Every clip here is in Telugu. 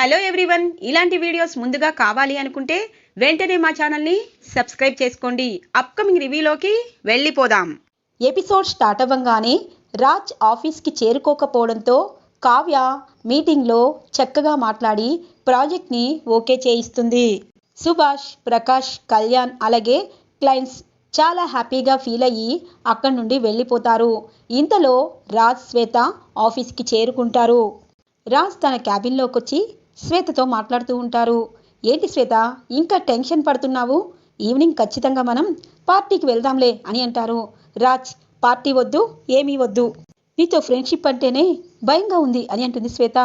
Hello everyone. ఇలాంటి వీడియోస్ ముందుగా కావాలి అనుకుంటే వెంటనే మా ఛానల్ని సబ్స్క్రైబ్ చేసుకోండి. అప్కమింగ్ రివ్యూలోకి వెళ్ళిపోదాం. ఎపిసోడ్ స్టార్ట్ అవ్వంగానే రాజ్ ఆఫీస్కి చేరుకోకపోవడంతో కావ్య మీటింగ్లో చక్కగా మాట్లాడి ప్రాజెక్ట్ని ఓకే చేయిస్తుంది. సుభాష్ ప్రకాష్ కళ్యాణ్ అలాగే క్లయింట్స్ చాలా హ్యాపీగా ఫీల్ అయ్యి అక్కడి నుండి వెళ్ళిపోతారు. ఇంతలో రాజ్ శ్వేత ఆఫీస్కి చేరుకుంటారు. రాజ్ తన క్యాబిన్లోకి వచ్చి శ్వేతతో మాట్లాడుతూ ఉంటారు. ఏంటి శ్వేత ఇంకా టెన్షన్ పడుతున్నావు? ఈవినింగ్ ఖచ్చితంగా మనం పార్టీకి వెళ్దాంలే అని అంటారు. రాజ్ పార్టీ వద్దు ఏమీ వద్దు. నీతో ఫ్రెండ్షిప్ అంటేనే భయంగా ఉంది అని అంటుంది శ్వేత.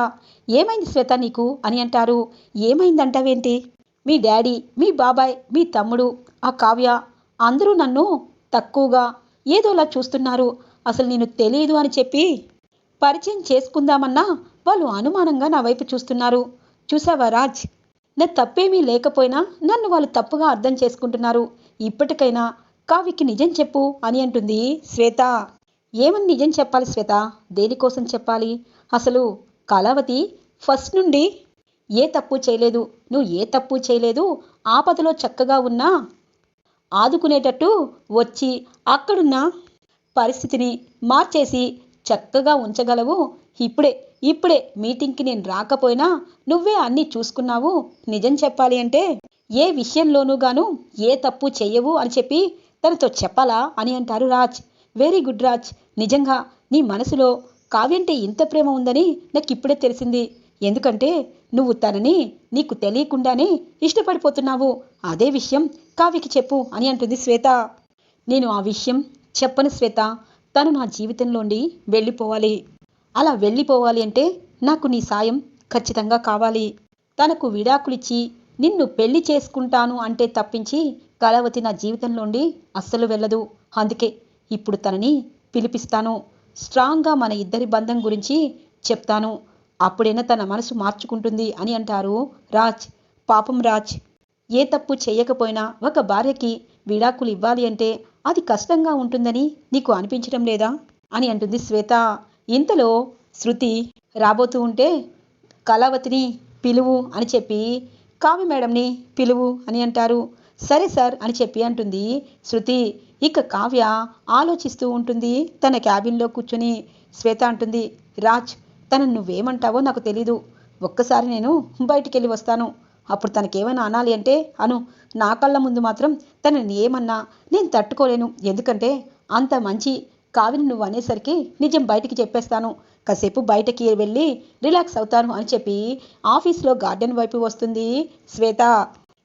ఏమైంది శ్వేత నీకు? అని అంటారు. ఏమైందంటావేంటి? మీ డాడీ మీ బాబాయ్ మీ తమ్ముడు ఆ కావ్య అందరూ నన్ను తక్కువగా ఏదోలా చూస్తున్నారు. అసలు నేను తెలియదు అని చెప్పి పరిచయం చేసుకుందామన్నా వాళ్ళు అనుమానంగా నా వైపు చూస్తున్నారు. చూసావా రాజ్? నా తప్పేమీ లేకపోయినా నన్ను వాళ్ళు తప్పుగా అర్థం చేసుకుంటున్నారు. ఇప్పటికైనా కావికి నిజం చెప్పు అని అంటుంది శ్వేత. ఏమని నిజం చెప్పాలి శ్వేత? దేనికోసం చెప్పాలి? అసలు కళావతి ఫస్ట్ నుండి ఏ తప్పు చేయలేదు. నువ్వు ఏ తప్పు చేయలేదు. ఆపదలో చక్కగా ఉన్నా ఆదుకునేటట్టు వచ్చి అక్కడున్న పరిస్థితిని మార్చేసి చక్కగా ఉంచగలవు. ఇప్పుడే ఇప్పుడే మీటింగ్కి నేను రాకపోయినా నువ్వే అన్నీ చూసుకున్నావు. నిజం చెప్పాలి అంటే ఏ విషయంలోనూ గాను ఏ తప్పు చెయ్యవు అని చెప్పి తనతో చెప్పాలా అని అంటారు రాజ్. Very good Raj. నిజంగా నీ మనసులో కావ్యంటే ఇంత ప్రేమ ఉందని నాకు ఇప్పుడే తెలిసింది. ఎందుకంటే నువ్వు తనని నీకు తెలియకుండానే ఇష్టపడిపోతున్నావు. అదే విషయం కావ్యకి చెప్పు అని అంటుంది శ్వేత. నేను ఆ విషయం చెప్పను శ్వేత. తను నా జీవితంలోండి వెళ్ళిపోవాలి. అలా వెళ్ళిపోవాలి అంటే నాకు నీ సాయం ఖచ్చితంగా కావాలి. తనకు విడాకులిచ్చి నిన్ను పెళ్ళి చేసుకుంటాను అంటే తప్పించి కళావతి నా జీవితంలోండి అస్సలు వెళ్ళదు. అందుకే ఇప్పుడు తనని పిలిపిస్తాను. స్ట్రాంగ్గా మన ఇద్దరి బంధం గురించి చెప్తాను. అప్పుడైనా తన మనసు మార్చుకుంటుంది అని అంటారు రాజ్. పాపం రాజ్. ఏ తప్పు చేయకపోయినా ఒక భార్యకి విడాకులు ఇవ్వాలి అంటే అది కష్టంగా ఉంటుందని నీకు అనిపించడం లేదా? అని అంటుంది శ్వేత. ఇంతలో శృతి రాబోతూ ఉంటే కళావతిని పిలువు అని చెప్పి కావ్య మేడంని పిలువు అని అంటారు. సరే సార్ అని చెప్పి అంటుంది శృతి. ఇక కావ్య ఆలోచిస్తూ ఉంటుంది. తన క్యాబిన్లో కూర్చుని శ్వేత అంటుంది రాజ్ తను నువ్వేమంటావో నాకు తెలీదు. ఒక్కసారి నేను బయటికి వెళ్ళి వస్తాను. అప్పుడు తనకేమైనా అనాలి అంటే అను. నా కళ్ళ ముందు మాత్రం తనని ఏమన్నా నేను తట్టుకోలేను. ఎందుకంటే అంత మంచి కావిని నువ్వు అనేసరికి నిజం బయటికి చెప్పేస్తాను. కాసేపు బయటకి వెళ్ళి రిలాక్స్ అవుతాను అని చెప్పి ఆఫీస్లో గార్డెన్ వైపు వస్తుంది శ్వేత.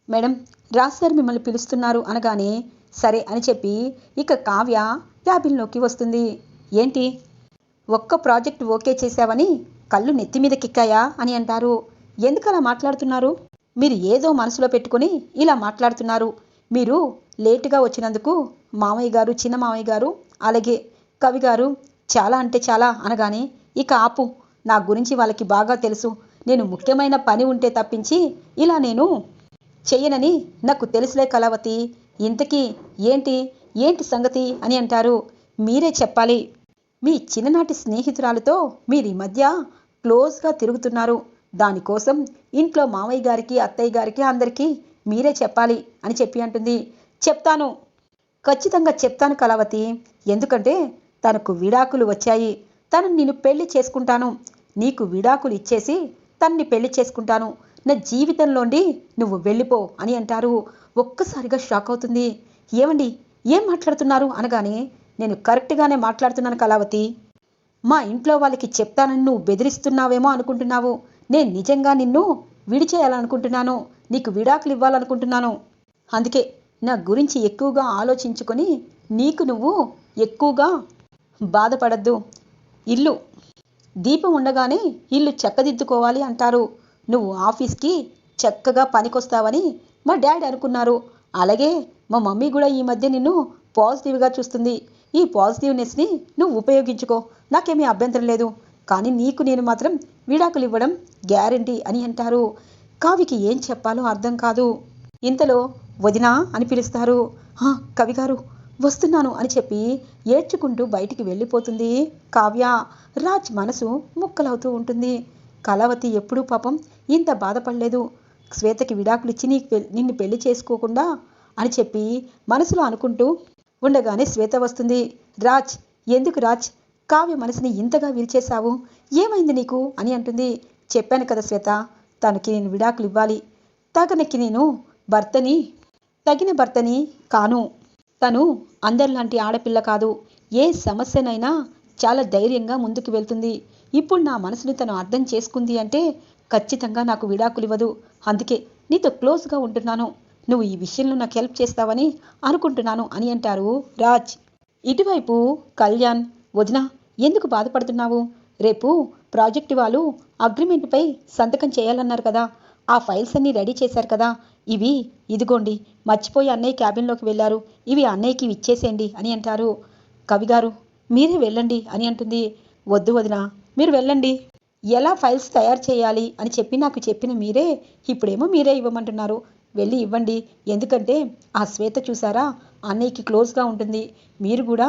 మేడం రాజ్ సార్ మిమ్మల్ని పిలుస్తున్నారు అనగానే సరే అని చెప్పి ఇక కావ్య క్యాబిన్లోకి వస్తుంది. ఏంటి? ఒక్క ప్రాజెక్ట్ ఓకే చేశావని కళ్ళు నెత్తి మీద కిక్కాయా అని అంటారు. ఎందుకు అలా మాట్లాడుతున్నారు? మీరు ఏదో మనసులో పెట్టుకుని ఇలా మాట్లాడుతున్నారు. మీరు లేటుగా వచ్చినందుకు మామయ్య గారు చిన్న మామయ్య గారు అలాగే కవి గారు చాలా అంటే చాలా అనగానే ఇక ఆపు నా గురించి వాళ్ళకి బాగా తెలుసు. నేను ముఖ్యమైన పని ఉంటే తప్పించి ఇలా నేను చెయ్యనని నాకు తెలుసులే కళావతి. ఇంతకీ ఏంటి ఏంటి సంగతి అని అంటారు. మీరే చెప్పాలి. మీ చిన్ననాటి స్నేహితురాలతో మీరు ఈ మధ్య క్లోజ్గా తిరుగుతున్నారు. దానికోసం ఇంట్లో మామయ్య గారికి అత్తయ్య గారికి అందరికీ మీరే చెప్పాలి అని చెప్పి అంటుంది. చెప్తాను. ఖచ్చితంగా చెప్తాను కళావతి. ఎందుకంటే తనకు విడాకులు వచ్చాయి. తను నిన్ను పెళ్ళి చేసుకుంటాను. నీకు విడాకులు ఇచ్చేసి తన్ని పెళ్ళి చేసుకుంటాను. నా జీవితంలోండి నువ్వు వెళ్ళిపో అని అంటారు. ఒక్కసారిగా షాక్ అవుతుంది. ఏమండి? ఏం మాట్లాడుతున్నారు? అనగానే నేను కరెక్ట్గానే మాట్లాడుతున్నాను కళావతి. మా ఇంట్లో వాళ్ళకి చెప్తానని నువ్వు బెదిరిస్తున్నావేమో అనుకుంటున్నావు. నేను నిజంగా నిన్ను విడిచేయాలనుకుంటున్నాను. నీకు విడాకులు ఇవ్వాలనుకుంటున్నాను. అందుకే నా గురించి ఎక్కువగా ఆలోచించుకొని నీకు నువ్వు ఎక్కువగా బాధపడద్దు. ఇల్లు. దీపం ఉండగానే ఇల్లు చక్కదిద్దుకోవాలి అంటారు. నువ్వు ఆఫీస్కి చక్కగా పనికొస్తావని మా డాడీ అనుకున్నారు. అలాగే మా మమ్మీ కూడా ఈ మధ్య నిన్ను పాజిటివ్గా చూస్తుంది. ఈ పాజిటివ్నెస్ని నువ్వు ఉపయోగించుకో. నాకేమీ అభ్యంతరం లేదు. కానీ నీకు నేను మాత్రం విడాకులు ఇవ్వడం గ్యారంటీ అని అంటారు. కావికి ఏం చెప్పాలో అర్థం కాదు. ఇంతలో వదినా అని పిలుస్తారు. "హా, కవి గారు వస్తున్నాను అని చెప్పి ఏడ్చుకుంటూ బయటికి వెళ్ళిపోతుంది కావ్య. రాజ్ మనసు ముక్కలవుతూ ఉంటుంది. కళావతి ఎప్పుడూ పాపం ఇంత బాధపడలేదు. శ్వేతకి విడాకులు ఇచ్చి నీకు పె- నిన్ను పెళ్ళి చేసుకోకుండా అని చెప్పి మనసులో అనుకుంటూ ఉండగానే శ్వేత వస్తుంది. రాజ్ ఎందుకు రాజ్? కావ్య మనసుని ఇంతగా విరిచేశావు. ఏమైంది నీకు? అని అంటుంది. చెప్పాను కదా శ్వేత తనకి నేను విడాకులు ఇవ్వాలి. తగనకి నేను భర్తని తగిన భర్తని కాను. తను అందరిలాంటి ఆడపిల్ల కాదు. ఏ సమస్యనైనా చాలా ధైర్యంగా ముందుకు వెళ్తుంది. ఇప్పుడు నా మనసుని తను అర్థం చేసుకుంది అంటే ఖచ్చితంగా నాకు విడాకులు ఇవ్వదు అందుకే నీతో క్లోజ్గా ఉంటున్నాను. నువ్వు ఈ విషయంలో నాకు హెల్ప్ చేస్తావని అనుకుంటున్నాను అని అంటారు రాజ్. ఇటువైపు కళ్యాణ్ వదిన ఎందుకు బాధపడుతున్నావు? రేపు ప్రాజెక్టు వాళ్ళు అగ్రిమెంట్పై సంతకం చేయాలన్నారు కదా. ఆ ఫైల్స్ అన్నీ రెడీ చేశారు కదా. ఇవి ఇదిగోండి మర్చిపోయి అన్నయ్య క్యాబిన్లోకి వెళ్ళారు. ఇవి అన్నయ్యకి ఇచ్చేసేయండి అని అంటారు. కవిగారు మీరే వెళ్ళండి అని అంటుంది. వద్దు వదిన మీరు వెళ్ళండి. ఎలా ఫైల్స్ తయారు చేయాలి అని చెప్పి నాకు చెప్పిన మీరే ఇప్పుడేమో మీరే ఇవ్వమంటున్నారు. వెళ్ళి ఇవ్వండి. ఎందుకంటే ఆ శ్వేత చూసారా అన్నయ్యకి క్లోజ్గా ఉంటుంది. మీరు కూడా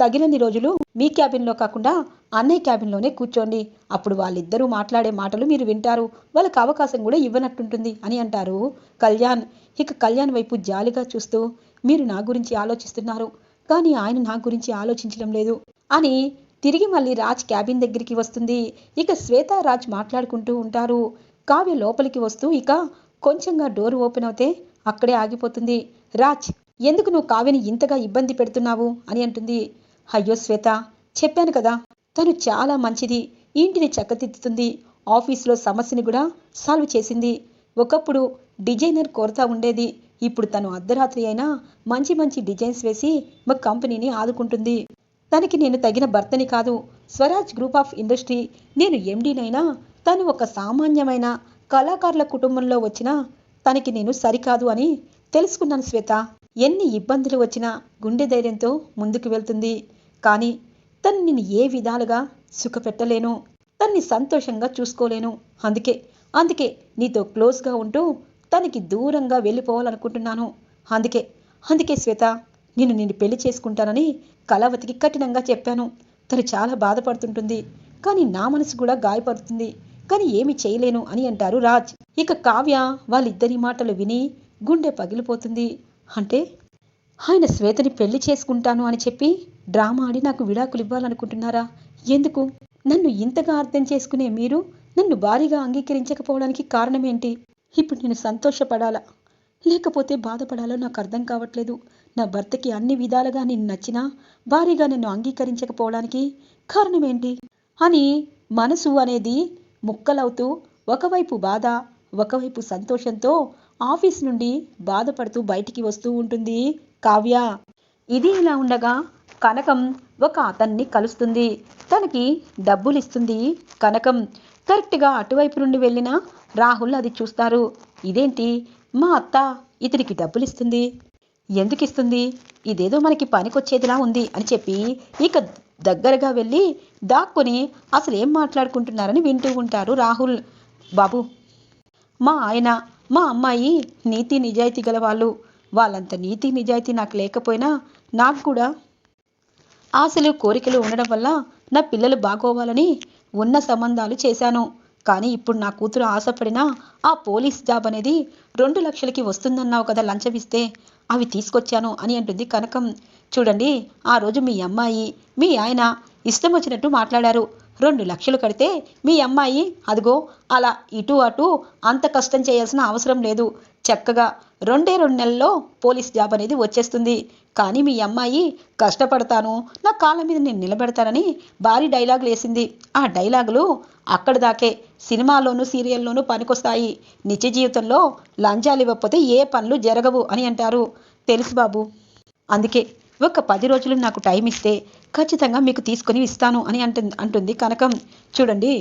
తగినన్ని రోజులు మీ క్యాబిన్లో కాకుండా అన్నయ్య క్యాబిన్లోనే కూర్చోండి. అప్పుడు వాళ్ళిద్దరూ మాట్లాడే మాటలు మీరు వింటారు. వాళ్ళకి అవకాశం కూడా ఇవ్వనట్టుంటుంది అని అంటారు కళ్యాణ్. ఇక కళ్యాణ్ వైపు జాలిగా చూస్తూ మీరు నా గురించి ఆలోచిస్తున్నారు కానీ ఆయన నా గురించి ఆలోచించడం లేదు అని తిరిగి మళ్ళీ రాజ్ క్యాబిన్ దగ్గరికి వస్తుంది. ఇక శ్వేత రాజ్ మాట్లాడుకుంటూ ఉంటారు. కావ్య లోపలికి వస్తూ ఇక కొంచెంగా డోర్ ఓపెన్ అవుతే అక్కడే ఆగిపోతుంది. రాజ్ ఎందుకు నువ్వు కావ్యని ఇంతగా ఇబ్బంది పెడుతున్నావు అని అంటుంది. అయ్యో శ్వేత చెప్పాను కదా తను చాలా మంచిది. ఇంటిని చక్కదిద్దుతుంది. ఆఫీస్లో సమస్యని కూడా సాల్వ్ చేసింది. ఒకప్పుడు డిజైనర్ కొరత ఉండేది. ఇప్పుడు తను అర్ధరాత్రి అయినా మంచి మంచి డిజైన్స్ వేసి మా కంపెనీని ఆదుకుంటుంది. తనకి నేను తగిన భర్తని కాదు. Swaraj group of industry. నేను ఎండీనైనా తను ఒక సామాన్యమైన కళాకారుల కుటుంబంలో వచ్చిన తనకి నేను సరికాదు అని తెలుసుకున్నాను శ్వేత. ఎన్ని ఇబ్బందులు వచ్చినా గుండె ధైర్యంతో ముందుకు వెళ్తుంది. కానీ తను నిన్ను ఏ విధాలుగా సుఖపెట్టలేను తన్ని సంతోషంగా చూసుకోలేను. అందుకే అందుకే నీతో క్లోజ్గా ఉంటూ తనకి దూరంగా వెళ్ళిపోవాలనుకుంటున్నాను. అందుకే అందుకే శ్వేత నేను నిన్ను పెళ్ళి చేసుకుంటానని కళావతికి కఠినంగా చెప్పాను. తను చాలా బాధపడుతుంటుంది. కానీ నా మనసు కూడా గాయపడుతుంది. కానీ ఏమి చేయలేను అని అంటారు రాజ్. ఇక కావ్య వాళ్ళిద్దరి మాటలు విని గుండె పగిలిపోతుంది. అంటే ఆయన శ్వేతని పెళ్ళి చేసుకుంటాను అని చెప్పి డ్రామా ఆడి నాకు విడాకులు ఇవ్వాలనుకుంటున్నారా? ఎందుకు? నన్ను ఇంతగా అర్థం చేసుకునే మీరు నన్ను భారీగా అంగీకరించకపోవడానికి కారణమేంటి? ఇప్పుడు నేను సంతోషపడాలా? లేకపోతే బాధపడాలో నాకు అర్థం కావట్లేదు. నా భర్తకి అన్ని విధాలుగా నేను నచ్చినా భారీగా నన్ను అంగీకరించకపోవడానికి కారణమేంటి? అని మనసు అనేది ముక్కలవుతూ ఒకవైపు బాధ ఒకవైపు సంతోషంతో ఆఫీస్ నుండి బాధపడుతూ బయటికి వస్తూ ఉంటుంది. కావ్య. ఇది ఇలా ఉండగా కనకం ఒక అతన్ని కలుస్తుంది. తనకి డబ్బులు ఇస్తుంది కనకం కరెక్ట్గా అటువైపు నుండి వెళ్ళిన రాహుల్ అది చూస్తారు. ఇదేంటి? మా అత్త ఇతనికి డబ్బులు ఇస్తుంది ఎందుకు ఇస్తుంది ఇదేదో మనకి పనికొచ్చేదిలా ఉంది అని చెప్పి ఇక దగ్గరగా వెళ్ళి దాక్కుని అసలు ఏం మాట్లాడుకుంటున్నారని వింటూ ఉంటారు రాహుల్. బాబు మా ఆయన మా అమ్మాయి నీతి నిజాయితీ గల వాళ్ళు వాళ్ళంత నీతి నిజాయితీ నాకు లేకపోయినా నాకు కూడా ఆశలు కోరికలు ఉండడం వల్ల నా పిల్లలు బాగోవాలని ఉన్న సంబంధాలు చేశాను. కానీ ఇప్పుడు నా కూతురు ఆశపడినా ఆ పోలీస్ జాబ్ అనేది రెండు లక్షలకి వస్తుందన్నావు కదా లంచం ఇస్తే అవి తీసుకొచ్చాను అని అంటుంది కనకం. చూడండి ఆ రోజు మీ అమ్మాయి మీ ఆయన ఇష్టం వచ్చినట్టు మాట్లాడారు. రెండు లక్షలు కడితే మీ అమ్మాయి అదిగో అలా ఇటు అటు అంత కష్టం చేయాల్సిన అవసరం లేదు. చక్కగా రెండే రెండు నెలల్లో పోలీస్ జాబ్ అనేది వచ్చేస్తుంది. కానీ మీ అమ్మాయి కష్టపడతాను. నా కాళ్ళ మీద నేను నిలబెడతానని భారీ డైలాగులు వేసింది. ఆ డైలాగులు అక్కడ దాకే సినిమాలోనూ సీరియల్లోనూ పనికొస్తాయి. నిత్య జీవితంలో లంచాలు ఇవ్వకపోతే ఏ పనులు జరగవు అని అంటారు. తెలుసు బాబు. అందుకే ఒక పది రోజులు నాకు టైం ఇస్తే ఖచ్చితంగా మీకు తీసుకొని ఇస్తాను అని అంటుంది అంటుంది కనకం. చూడండి.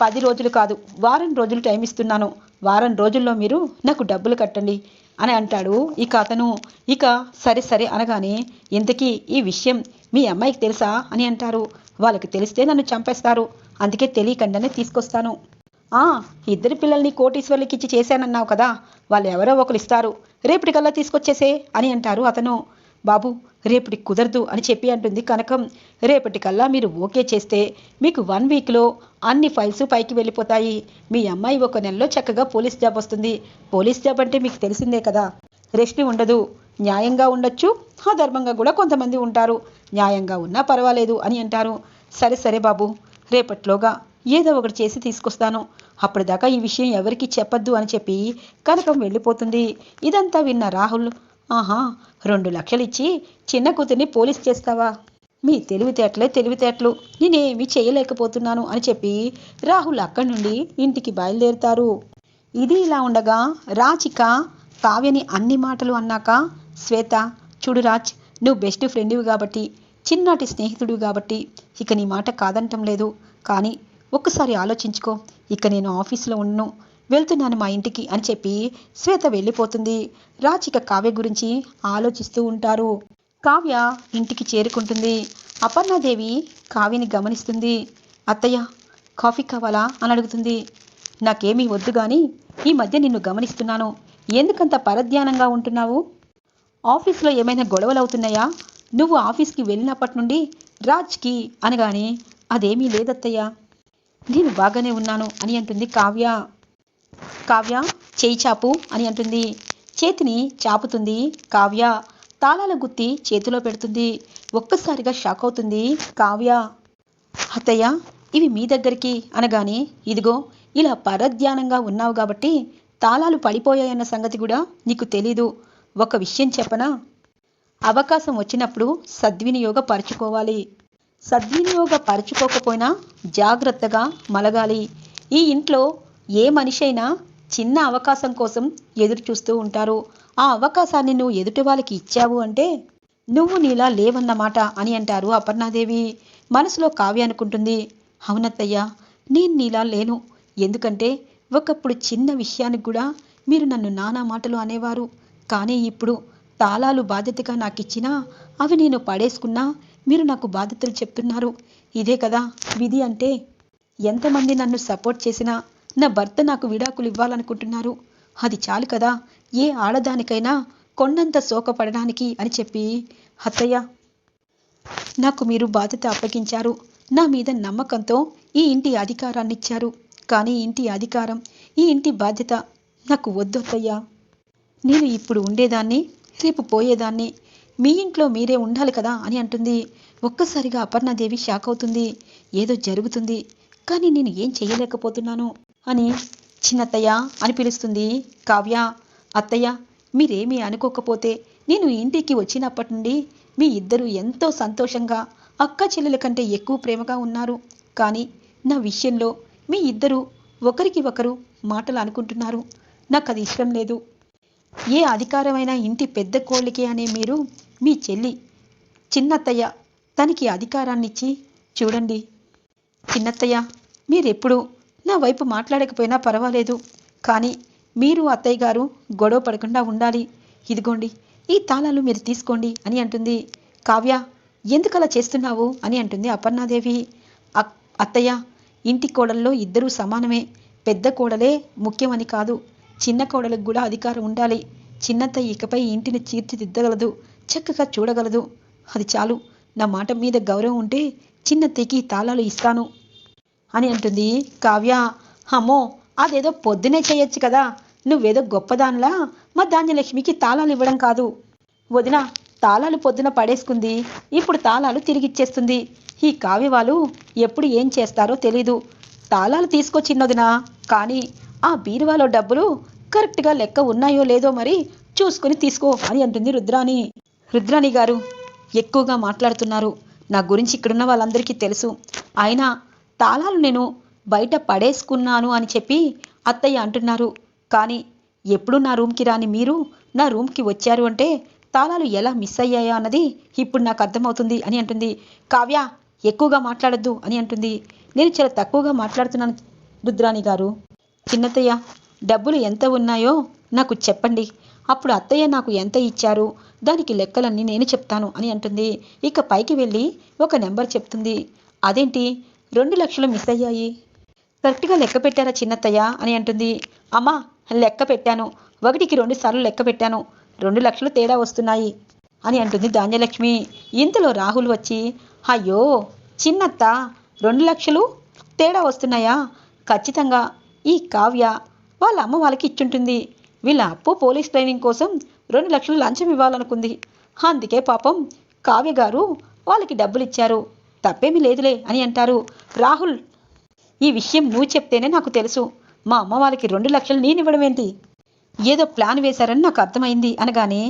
పది రోజులు కాదు వారం రోజులు టైం ఇస్తున్నాను. వారం రోజుల్లో మీరు నాకు డబ్బులు కట్టండి అని అంటాడు. ఇక అతను ఇక సరే సరే అనగానే ఇంతకీ ఈ విషయం మీ అమ్మాయికి తెలుసా? అని అంటారు. వాళ్ళకి తెలిస్తే నన్ను చంపేస్తారు. అందుకే తెలియకుండానే తీసుకొస్తాను. ఆ ఇద్దరు పిల్లల్ని కోటీశ్వర్లకి ఇచ్చి చేశానన్నావు కదా. వాళ్ళు ఎవరో ఒకరు ఇస్తారు. రేపటికల్లా తీసుకొచ్చేసే అని అంటారు అతను. బాబు రేపటి కుదరదు అని చెప్పి అంటుంది కనకం. రేపటికల్లా మీరు ఓకే చేస్తే మీకు వన్ వీక్లో అన్ని ఫైల్స్ పైకి వెళ్ళిపోతాయి. మీ అమ్మాయి ఒక నెలలో చక్కగా పోలీస్ జాబ్ వస్తుంది. పోలీస్ జాబ్ అంటే మీకు తెలిసిందే కదా. రెస్ట్ ఉండదు. న్యాయంగా ఉండొచ్చు. అధర్మంగా కూడా కొంతమంది ఉంటారు. న్యాయంగా ఉన్నా పర్వాలేదు అని అంటారు. సరే సరే బాబు రేపట్లోగా ఏదో ఒకటి చేసి తీసుకొస్తాను. అప్పటిదాకా ఈ విషయం ఎవరికి చెప్పొద్దు అని చెప్పి కనకం వెళ్ళిపోతుంది. ఇదంతా విన్న రాహుల్ ఆహా రెండు లక్షలిచ్చి చిన్న కూతుర్ని పోలీస్ చేస్తావా? మీ తెలివితేటలే తెలివితేటలు. నేనేమి చేయలేకపోతున్నాను అని చెప్పి రాహుల్ అక్కడి నుండి ఇంటికి బయలుదేరుతారు. ఇది ఇలా ఉండగా రాచిక కావ్యని అన్ని మాటలు అన్నాక శ్వేత చూడు రాజ్ నువ్వు బెస్ట్ ఫ్రెండ్వి కాబట్టి చిన్నటి స్నేహితుడివి కాబట్టి ఇక నీ మాట కాదంటం లేదు. కానీ ఒక్కసారి ఆలోచించుకో. ఇక నేను ఆఫీస్లో ఉన్ను వెళ్తున్నాను మా ఇంటికి అని చెప్పి శ్వేత వెళ్ళిపోతుంది. రాచిక కావ్య గురించి ఆలోచిస్తూ ఉంటారు. కావ్య ఇంటికి చేరుకుంటుంది. అపర్ణాదేవి కావ్యని గమనిస్తుంది. అత్తయ్య కాఫీ కావాలా? అని అడుగుతుంది. నాకేమీ వద్దు గాని ఈ మధ్య నిన్ను గమనిస్తున్నాను. ఎందుకంత పరధ్యానంగా ఉంటున్నావు? ఆఫీస్లో ఏమైనా గొడవలు అవుతున్నాయా? నువ్వు ఆఫీస్కి వెళ్ళినప్పటి నుండి రాజ్కి అనగానే అదేమీ లేదత్తయ్య. నేను బాగానే ఉన్నాను అని అంటుంది కావ్య. కావ్య చేయి చాపు అని అంటుంది. చేతిని చాపుతుంది కావ్య. తాళాల గుత్తి చేతిలో పెడుతుంది. ఒక్కసారిగా షాక్ అవుతుంది కావ్య. అత్తయ్య ఇవి మీ దగ్గరికి అనగానే ఇదిగో ఇలా పరధ్యానంగా ఉన్నావు కాబట్టి తాళాలు పడిపోయాయన్న సంగతి కూడా నీకు తెలీదు. ఒక విషయం చెప్పనా? అవకాశం వచ్చినప్పుడు సద్వినియోగపరచుకోవాలి. సద్వినియోగపరచుకోకపోయినా జాగ్రత్తగా మలగాలి. ఈ ఇంట్లో ఏ మనిషి అయినా చిన్న అవకాశం కోసం ఎదురు చూస్తూ ఉంటారు. ఆ అవకాశాన్ని నువ్వు ఎదుటి వాళ్ళకి ఇచ్చావు అంటే నువ్వు నీలా లేవన్నమాట అని అంటారు అపర్ణాదేవి. మనసులో కావ్య అనుకుంటుంది. అవునత్తయ్య నేను నీలా లేను. ఎందుకంటే ఒకప్పుడు చిన్న విషయానికి కూడా మీరు నన్ను నానా మాటలు అనేవారు. కానీ ఇప్పుడు తాళాలు బాధ్యతగా నాకు ఇచ్చినా అవి నేను పడేసుకున్నా మీరు నాకు బాధ్యతలు చెప్తున్నారు. ఇదే కదా విధి అంటే ఎంతమంది నన్ను సపోర్ట్ చేసినా నా భర్త నాకు విడాకులు ఇవ్వాలనుకుంటున్నారు. అది చాలు కదా ఏ ఆడదానికైనా కొండంత శోకపడడానికి అని చెప్పి. అత్తయ్య నాకు మీరు బాధ్యత అప్పగించారు. నా మీద నమ్మకంతో ఈ ఇంటి అధికారాన్ని ఇచ్చారు కానీ ఇంటి అధికారం ఈ ఇంటి బాధ్యత నాకు వద్దు నేను ఇప్పుడు ఉండేదాన్ని రేపు పోయేదాన్ని. మీ ఇంట్లో మీరే ఉండాలి కదా అని అంటుంది. ఒక్కసారిగా అపర్ణాదేవి షాక్ అవుతుంది. ఏదో జరుగుతుంది. కానీ నేను ఏం చేయలేకపోతున్నాను. అని చిన్నత్తయ్య అని పిలుస్తుంది కావ్య. అత్తయ్య మీరేమీ అనుకోకపోతే నేను ఇంటికి వచ్చినప్పటి నుండి మీ ఇద్దరు ఎంతో సంతోషంగా అక్క చెల్లెల కంటే ఎక్కువ ప్రేమగా ఉన్నారు. కానీ నా విషయంలో మీ ఇద్దరు ఒకరికి ఒకరు మాటలు అనుకుంటున్నారు. నాకు అది ఇష్టం లేదు. ఏ అధికారమైన ఇంటి పెద్ద కోళ్ళకి అనే మీరు మీ చెల్లి చిన్నత్తయ్య తనకి అధికారాన్నిచ్చి చూడండి. చిన్నత్తయ్య మీరెప్పుడు నా వైపు మాట్లాడకపోయినా పర్వాలేదు. కానీ మీరు అత్తయ్య గారు గొడవ పడకుండా ఉండాలి. ఇదిగోండి ఈ తాళాలు మీరు తీసుకోండి అని అంటుంది. కావ్య ఎందుకు అలా చేస్తున్నావు అని అంటుంది అపర్ణాదేవి. అత్తయ్య ఇంటి కోడల్లో ఇద్దరూ సమానమే. పెద్ద కోడలే ముఖ్యమని కాదు. చిన్న కోడలకు కూడా అధికారం ఉండాలి. చిన్నత్తయ్య ఇకపై ఇంటిని తీర్చిదిద్దగలదు. చక్కగా చూడగలదు. అది చాలు. నా మాట మీద గౌరవం ఉంటే చిన్నత్తయ్యకి తాళాలు ఇస్తాను. అని అంటుంది కావ్య. అమ్మో అదేదో పొద్దునే చేయొచ్చు కదా. నువ్వేదో గొప్పదానిలా? మా ధాన్యలక్ష్మికి తాళాలు ఇవ్వడం కాదు. వదిన తాళాలు పొద్దున పడేసుకుంది. ఇప్పుడు తాళాలు తిరిగిచ్చేస్తుంది ఈ కావ్య వాళ్ళు ఎప్పుడు ఏం చేస్తారో తెలీదు. తాళాలు తీసుకొచ్చిన్నదినా కానీ ఆ బీరువాలో డబ్బులు కరెక్ట్గా లెక్క ఉన్నాయో లేదో మరి చూసుకొని తీసుకో అని అంటుంది రుద్రాణి. రుద్రాణి గారు ఎక్కువగా మాట్లాడుతున్నారు. నా గురించి ఇక్కడున్న వాళ్ళందరికీ తెలుసు. అయినా తాళాలు నేను బయట పడేసుకున్నాను అని చెప్పి అత్తయ్య అంటున్నారు. కానీ ఎప్పుడు నా రూమ్కి రాని మీరు నా రూమ్కి వచ్చారు అంటే తాళాలు ఎలా మిస్ అయ్యాయా అన్నది ఇప్పుడు నాకు అర్థమవుతుంది అని అంటుంది. కావ్య ఎక్కువగా మాట్లాడద్దు అని అంటుంది. నేను చాలా తక్కువగా మాట్లాడుతున్నాను రుద్రాణి గారు. చిన్నతయ్య డబ్బులు ఎంత ఉన్నాయో నాకు చెప్పండి. అప్పుడు అత్తయ్య నాకు ఎంత ఇచ్చారు? దానికి లెక్కలన్నీ నేను చెప్తాను అని అంటుంది. ఇక పైకి వెళ్ళి ఒక నెంబర్ చెప్తుంది. అదేంటి? రెండు లక్షలు మిస్ అయ్యాయి. కరెక్ట్గా లెక్క పెట్టారా చిన్నత్తయ్య? అని అంటుంది. అమ్మా లెక్క పెట్టాను. ఒకటికి రెండు సార్లు లెక్క పెట్టాను. రెండు లక్షలు తేడా వస్తున్నాయి అని అంటుంది ధాన్యలక్ష్మి. ఇంతలో రాహుల్ వచ్చి అయ్యో చిన్నత్త రెండు లక్షలు తేడా వస్తున్నాయా? ఖచ్చితంగా. ఈ కావ్య వాళ్ళ అమ్మ వాళ్ళకి ఇచ్చుంటుంది. వీళ్ళ అప్పు పోలీస్ ట్రైనింగ్ కోసం రెండు లక్షలు లంచం ఇవ్వాలనుకుంది. అందుకే పాపం కావ్య గారు వాళ్ళకి డబ్బులు ఇచ్చారు. తప్పేమీ లేదులే అని అంటారు. రాహుల్ ఈ విషయం నువ్వు చెప్తేనే నాకు తెలుసు. మా అమ్మ వాళ్ళకి రెండు లక్షలు నేను ఏదో ప్లాన్ వేశారని నాకు అర్థమైంది అనగానే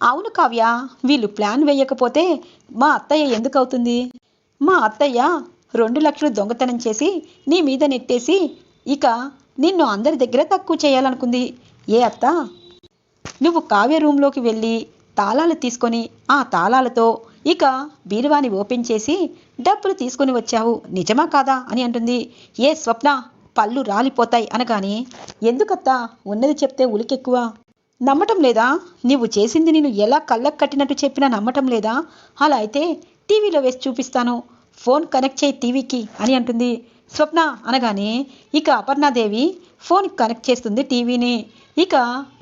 అవును కావ్య వీళ్ళు ప్లాన్ వేయకపోతే మా అత్తయ్య ఎందుకు అవుతుంది మా అత్తయ్య రెండు లక్షలు దొంగతనం చేసి నీ మీద నెట్టేసి ఇక నిన్ను అందరి దగ్గర తక్కువ చేయాలనుకుంది. ఏ అత్త? నువ్వు కావ్య రూమ్లోకి వెళ్ళి తాళాలు తీసుకొని ఆ తాళాలతో ఇక బీరువాని ఓపెన్ చేసి డబ్బులు తీసుకొని వచ్చావు. నిజమా కాదా అని అంటుంది. ఏ స్వప్న? పళ్ళు రాలిపోతాయి అనగాని ఎందుకత్తా? ఉన్నది చెప్తే ఉలికెక్కువ. నమ్మటం లేదా? నీవు చేసింది నేను ఎలా కళ్ళకు కట్టినట్టు చెప్పినా నమ్మటం లేదా? అలా అయితే టీవీలో వేసి చూపిస్తాను. ఫోన్ కనెక్ట్ చేయి టీవీకి అని అంటుంది. స్వప్న అనగానే ఇక అపర్ణాదేవి ఫోన్ కనెక్ట్ చేస్తుంది టీవీని. ఇక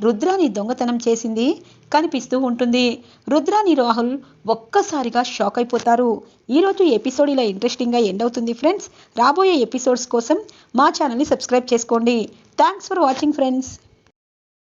రుద్రాని దొంగతనం చేసింది కనిపిస్తూ ఉంటుంది. రుద్రాని రాహుల్ ఒక్కసారిగా షాక్ అయిపోతారు. ఈరోజు ఎపిసోడ్ ఇలా ఇంట్రెస్టింగ్గా ఎండ్ అవుతుంది ఫ్రెండ్స్. రాబోయే ఎపిసోడ్స్ కోసం మా ఛానల్ని సబ్స్క్రైబ్ చేసుకోండి. Thanks for watching friends.